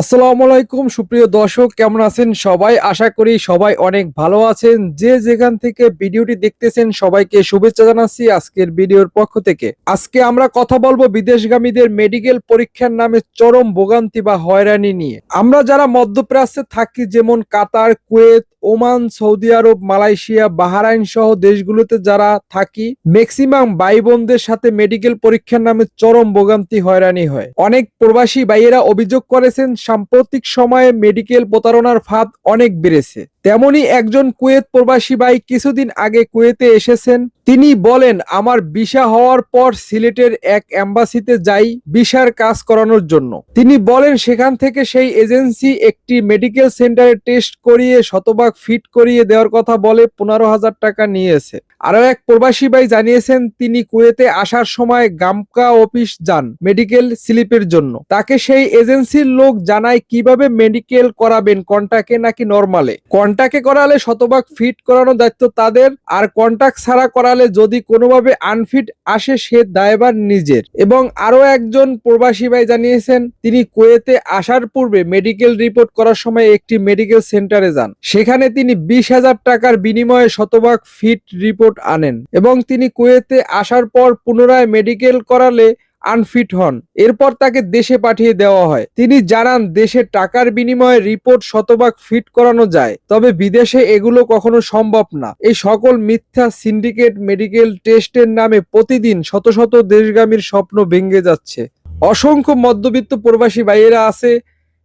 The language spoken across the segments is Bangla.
আসসালামু আলাইকুম, সুপ্রিয় দর্শক, কেমন আছেন সবাই? আশা করি সবাই অনেক ভালো আছেন। যে যেখান থেকে ভিডিওটি দেখতেছেন, সবাইকে শুভেচ্ছা জানাচ্ছি আজকের ভিডিওর পক্ষ থেকে। আজকে আমরা কথা বলব বিদেশগামীদের মেডিকেল পরীক্ষার নামে চরম ভোগান্তি বা হয়রানি নিয়ে। আমরা যারা মধ্যপ্রাচ্যে থাকি, যেমন Qatar, Kuwait, Oman, Saudi Arab, Malaysia, Bahrain সহ দেশগুলোতে যারা থাকি, ম্যাক্সিমাম ভাই বোনদের সাথে মেডিকেল পরীক্ষার নামে চরম ভোগান্তি, হয়রানি হয়। অনেক প্রবাসী ভাইয়েরা অভিযোগ করেছেন সাম্প্রতিক সময়ে মেডিকেল প্রতারণার ফাঁদ অনেক বেড়েছে। তেমনি একজন কুয়েত প্রবাসী ভাই কিছুদিন আগে কুয়েতে এসেছেন। তিনি বলেন, আমার ভিসা হওয়ার পর সিলেটের এক অ্যাম্বাসিতে যাই ভিসার কাজ করানোর জন্য। তিনি বলেন, সেখান থেকে সেই এজেন্সি একটি মেডিকেল সেন্টারে টেস্ট করিয়ে শতভাগ ফিট করিয়ে দেওয়ার কথা বলে পনেরো হাজার টাকা নিয়েছে। আরও এক প্রবাসী ভাই জানিয়েছেন, তিনি কুয়েতে আসার সময় গামকা অফিস যান মেডিকেল স্লিপের জন্য। তাকে সেই এজেন্সির লোক জানায় কীভাবে মেডিকেল করাবেন কন্টাকে নাকি নর্মালে? কন্টাকে করালে শতভাগ ফিট করানোর দায়িত্ব তাদের, আর কন্টাক্ট ছাড়া করালে যদি কোনোভাবে আনফিট আসে সে দায়ভার নিজের। এবং আরও একজন প্রবাসী ভাই জানিয়েছেন, তিনি কুয়েতে আসার পূর্বে মেডিকেল রিপোর্ট করার সময় একটি মেডিকেল সেন্টারে যান। সেখানে তিনি বিশ হাজার টাকার বিনিময়ে শতভাগ ফিট রিপোর্ট আনেন এবং তিনি কুয়েতে আসার পর পুনরায় মেডিকেল করালে আনফিট হন। এরপর তাকে দেশে পাঠিয়ে দেওয়া হয়। তিনি জানান, দেশে টাকার বিনিময়ে রিপোর্ট শতভাগ ফিট করানো যায়, তবে বিদেশে এগুলো কখনো সম্ভব না। এই সকল মিথ্যা সিন্ডিকেট মেডিকেল টেস্টের নামে প্রতিদিন শত শত দেশগামীর স্বপ্ন ভেঙে যাচ্ছে। অসংখ্য মধ্যবিত্ত প্রবাসী ভাইয়েরা আছে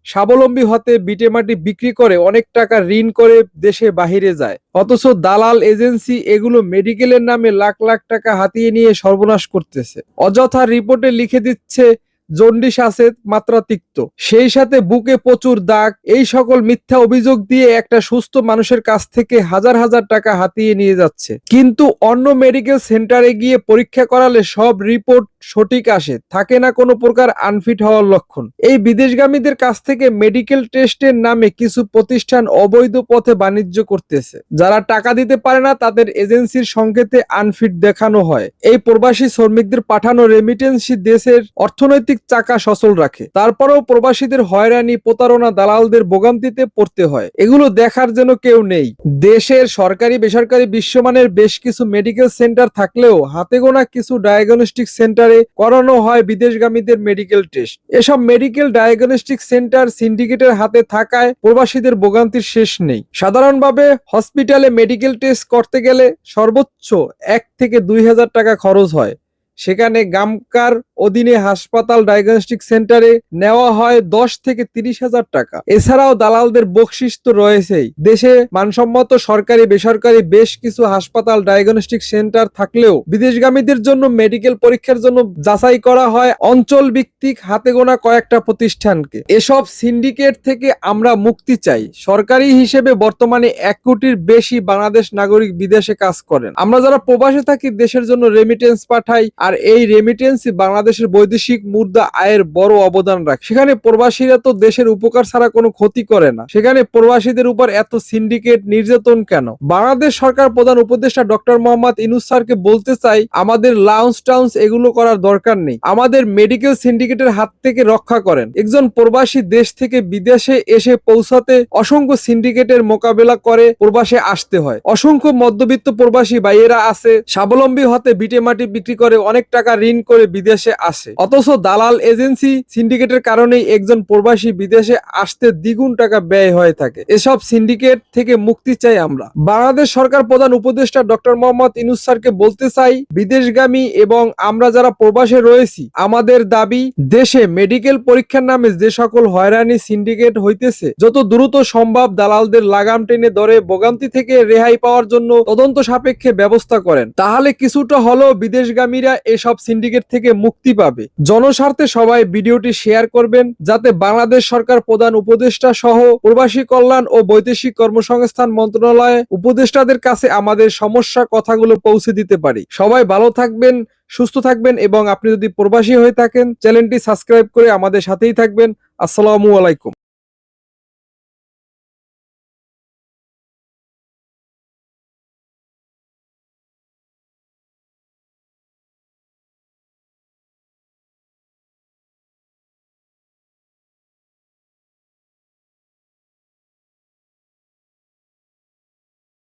স্বাবলম্বী হতে বিটে মাটি বিক্রি করে অনেক টাকা ঋণ করে দেশে বাহিরে যায়। অথচ দালাল এজেন্সি এগুলো মেডিকেলের নামে লাখ লাখ টাকা হাতিয়ে নিয়ে সর্বনাশ করতেছে। অযথা রিপোর্টে লিখে দিচ্ছে, জন্ডিস আছে মাত্রাতিক্ত সেই সাথে বুকে প্রচুর দাগ। এই সকল মিথ্যা অভিযোগ দিয়ে একটা সুস্থ মানুষের কাছ থেকে হাজার হাজার টাকা হাতিয়ে নিয়ে যাচ্ছে। কিন্তু অন্য মেডিকেল সেন্টারে গিয়ে পরীক্ষা করালে সব রিপোর্ট সঠিক আসে, থাকে না কোনো প্রকার আনফিট হওয়ার লক্ষণ। এই বিদেশগামীদের কাছ থেকে মেডিকেল টেস্টের নামে কিছু প্রতিষ্ঠান অবৈধ পথে বাণিজ্য করতেছে। যারা টাকা দিতে পারে না, তাদের এজেন্সির সংকেতে আনফিট দেখানো হয়। এই প্রবাসী শ্রমিকদের পাঠানো রেমিটেন্সি দেশের অর্থনৈতিক চাকা সচল রাখে। তারপরেও প্রবাসীদের হয়রানি, প্রতারণা, দালালদের ভোগান্তিতে পড়তে হয়। এগুলো দেখার যেন কেউ নেই। দেশের সরকারি, বেসরকারি বিশ্বমানের বেশ কিছু মেডিকেল সেন্টার থাকলেও হাতে গোনা কিছু ডায়াগনস্টিক সেন্টারে করানো হয় বিদেশগামীদের মেডিকেল টেস্ট এসব মেডিকেল ডায়াগনস্টিক সেন্টার সিন্ডিকেটের হাতে থাকায় প্রবাসীদের ভোগান্তির শেষ নেই। সাধারণভাবে হসপিটালে মেডিকেল টেস্ট করতে গেলে সর্বোচ্চ এক থেকে দুই হাজার টাকা খরচ হয়। সেখানে গামকার অধীনে হাসপাতাল ডায়াগনস্টিক সেন্টারে নেওয়া হয় দশ থেকে তিরিশ হাজার টাকা। এছাড়াও দালালদের বকশিস তো রয়েছেই। দেশে মানসম্মত সরকারি, বেসরকারি বেশ কিছু হাসপাতাল ডায়াগনস্টিক সেন্টার থাকলেও বিদেশগামীদের জন্য মেডিকেল পরীক্ষার জন্য যাচাই করা হয় অঞ্চল ভিত্তিক হাতে গোনা কয়েকটা প্রতিষ্ঠানকে। এসব সিন্ডিকেট থেকে আমরা মুক্তি চাই। সরকারি হিসেবে বর্তমানে এক কোটির বেশি বাংলাদেশ নাগরিক বিদেশে কাজ করেন। আমরা যারা প্রবাসে থাকি, দেশের জন্য রেমিটেন্স পাঠাই আর এই রেমিটেন্সই বাংলাদেশের বৈদেশিক মুদ্রা আয়ের বড় অবদান রাখে। সেখানে প্রবাসীরা তো দেশের উপকার ছাড়া কোনো ক্ষতি করে না। সেখানে প্রবাসীদের উপর এত সিন্ডিকেট নির্যাতন কেন? বাংলাদেশ সরকার প্রধান উপদেষ্টা ডক্টর মোহাম্মদ ইনুস স্যারকে বলতে চাই, আমাদের লাউন্স টাউন্স এগুলো করার দরকার নেই। আমাদের মেডিকেল সিন্ডিকেটের হাত থেকে রক্ষা করেন। একজন প্রবাসী দেশ থেকে বিদেশে এসে পৌঁছাতে অসংখ্য সিন্ডিকেটের মোকাবেলা করে প্রবাসে আসতে হয়। অসংখ্য মধ্যবিত্ত প্রবাসী ভাইয়েরা আছে, স্বাবলম্বী হতে বিটে মাটি বিক্রি করে অনেক টাকা ঋণ করে বিদেশে আসে অথচ দালাল এজেন্সি সিন্ডিকেটের কারণেই একজন প্রবাসী বিদেশে আসতে দ্বিগুণ টাকা ব্যয় হয়ে থাকে। এসব সিন্ডিকেট থেকে মুক্তি চাই আমরা। বাংলাদেশ সরকার প্রধান উপদেষ্টা ডক্টর মোহাম্মদ ইনুস বলতে চাই, বিদেশগামী এবং আমরা যারা প্রবাসে রয়েছি, আমাদের দাবি, দেশে মেডিকেল পরীক্ষার নামে যে সকল হয়রানি সিন্ডিকেট হইতেছে, যত দ্রুত সম্ভব দালালদের লাগাম টেনে ধরে ভোগান্তি থেকে রেহাই পাওয়ার জন্য তদন্ত সাপেক্ষে ব্যবস্থা করেন। তাহলে কিছুটা হলেও বিদেশগামীরা এসব সিন্ডিকেট থেকে মুক্তি পাবে। জনস্বার্থে সবাই ভিডিওটি শেয়ার করবেন, যাতে বাংলাদেশ সরকার প্রধান উপদেষ্টা সহ প্রবাসী কল্যাণ ও বৈদেশিক কর্মসংস্থান মন্ত্রণালয়ে উপদেষ্টাদের কাছে আমাদের সমস্যা কথাগুলো পৌঁছে দিতে পারি। সবাই ভালো থাকবেন, সুস্থ থাকবেন এবং আপনি যদি প্রবাসী হয়ে থাকেন, চ্যানেলটি সাবস্ক্রাইব করে আমাদের সাথেই থাকবেন। আসসালামু আলাইকুম।